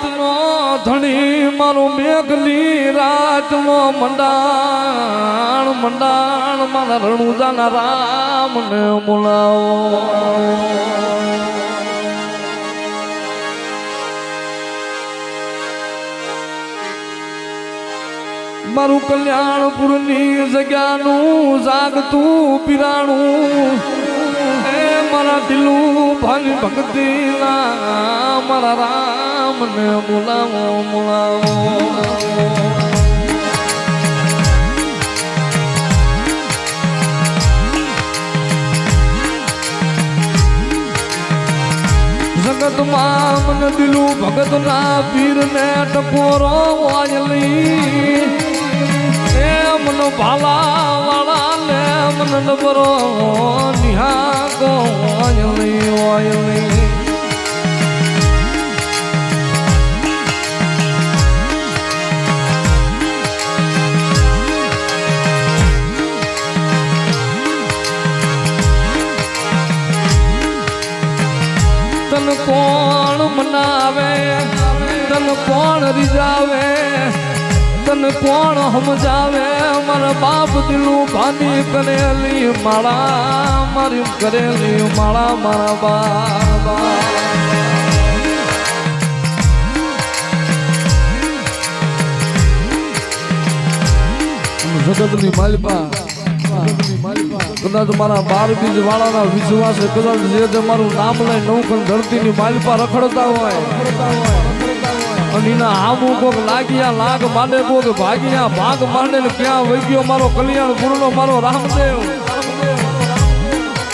રાતનો ધણી મારું મેઘની રાતનો મંડાણ મંડાણ મારા રણુદાના રામને બોલાવો. મારું કલ્યાણપુરની જગ્યાનું જાગતું પીરાણું મારા દિલું ભાલી ભક્તિના મારા રામને બોલાવો બોલાવો જગતમાં મન દિલું ભગતના પીરને ટકોરો વાયલી એ મન ભાલા વાળા ને મન નબરો નિહાકો વાયલી વાયલી. સમજાવે મારા બાપ દિલું ભાની કરેલી માળા, મારી કરેલી માળા, મારા બાબા જગતની માલિપા. કદાચ મારા બાર બીજ વાળાના વિશ્વાસે, કદાચ જે મારું નામ લઈ નવખંડ ધરતીની માલપા રખડતા હોય. અને એના આમું કોક લાગ્યા, લાગ માંડે કોક ભાગ્યા, ભાગ માંડે ને ક્યાં વહી મારો કલ્યાણ પૂર્ણો મારો રામદેવ?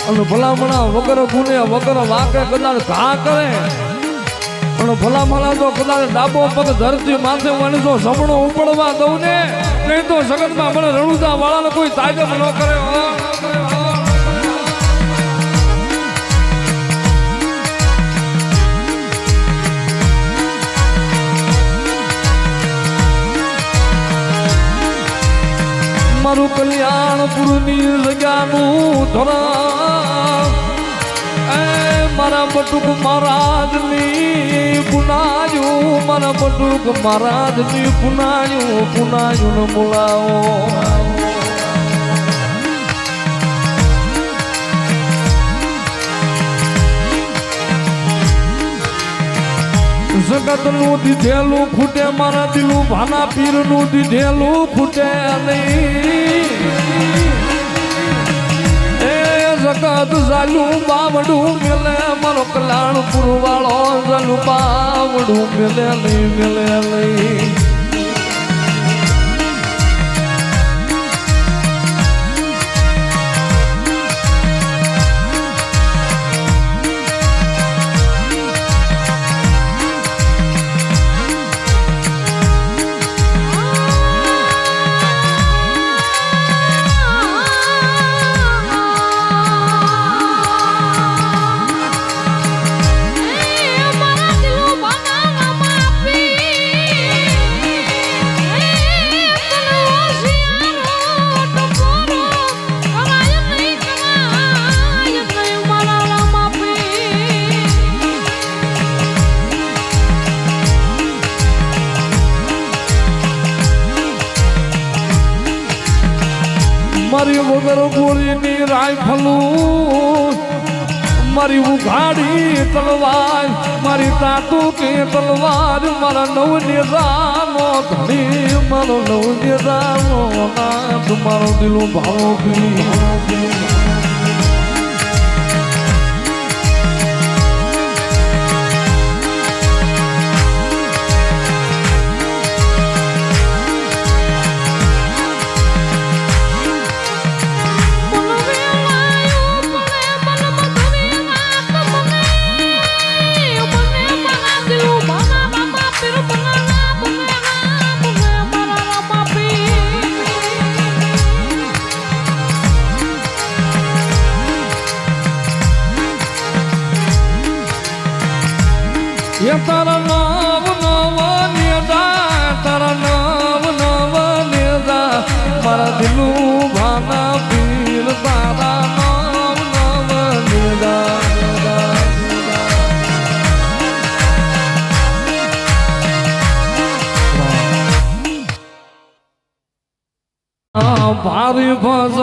અને ભલામણા વગર ગુને વગર વાકે કદાચ ઘા કરે. પણ ભલામણા તો કદાચ ડાબો પગ ધરતી માથે વણજો સપણો ઉપડવા દઉં ને, નહીં તો સગતમાં મને રણુદા વાળાને કોઈ તાજબ ન કરે. એ મારા બટુક મહારાજની પુનાયું મારા બટુક મહારાજની પુનાયું પુનાયું બોલાવો જગતનું દીધેલું ખૂટે મારા દિલું ભાના પીરનું દીધેલું ખૂટે નહીં જગત ઝાલું બાવડું મેલે મારો કલ્યાણ પુરવાળો ઝાલું બાવડું મેલે નહીં મેલે નહીં વગર ગોળીની રાયફલું મારી ઉઘાડી તલવાર, મારી તાતુ કે તલવાર, મારા નવ નિરાનો ધણી, મારો નવ નિરાનો નાથ, મારો દિલું ભાવ એ Paribas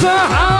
For?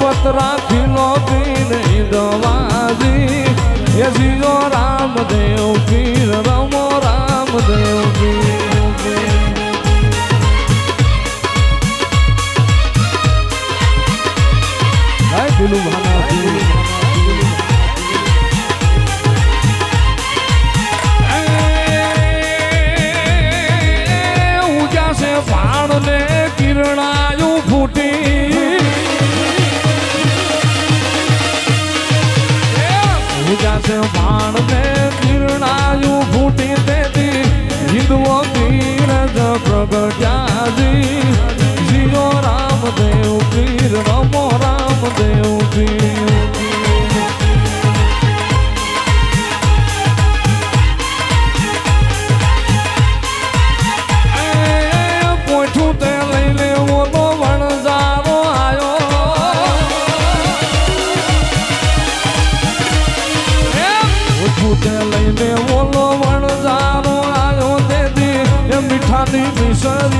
પતરાથી લોભી નહીં દવાજી એ જીઓ રામદેવ પીર રમો Ramdev Pir. Dilu ભાના Jogar de Senhor, amo teu. a ti you.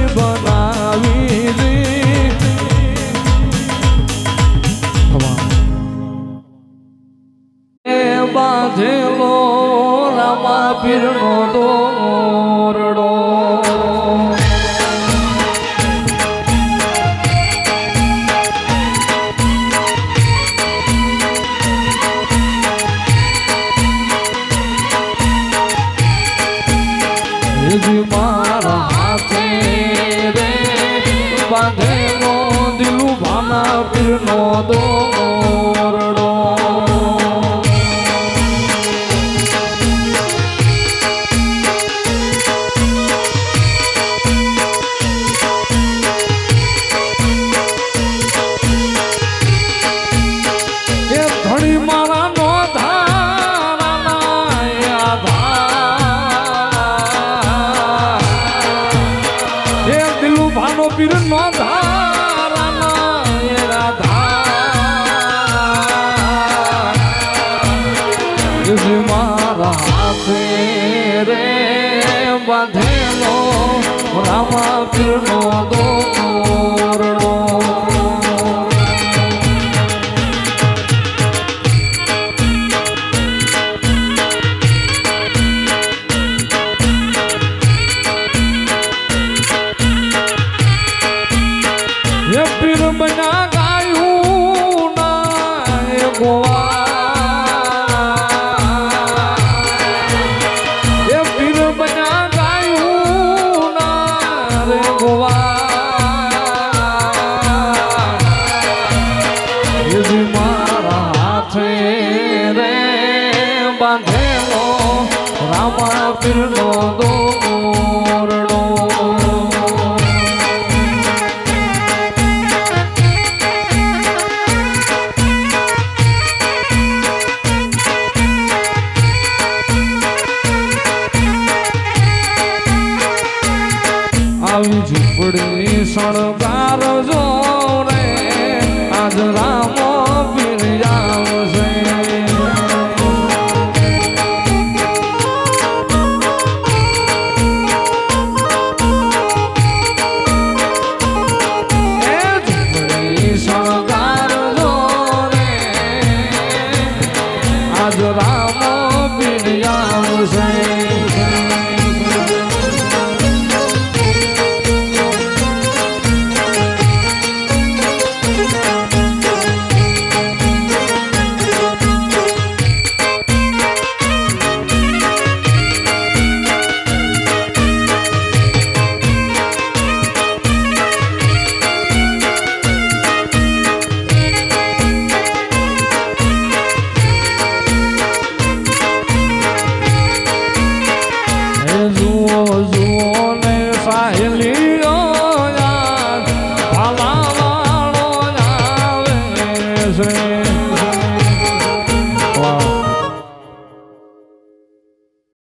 જ મારા હાથે રે બાંધેલો રામા પીરનો આવી ઝૂંપડી શણગાર જો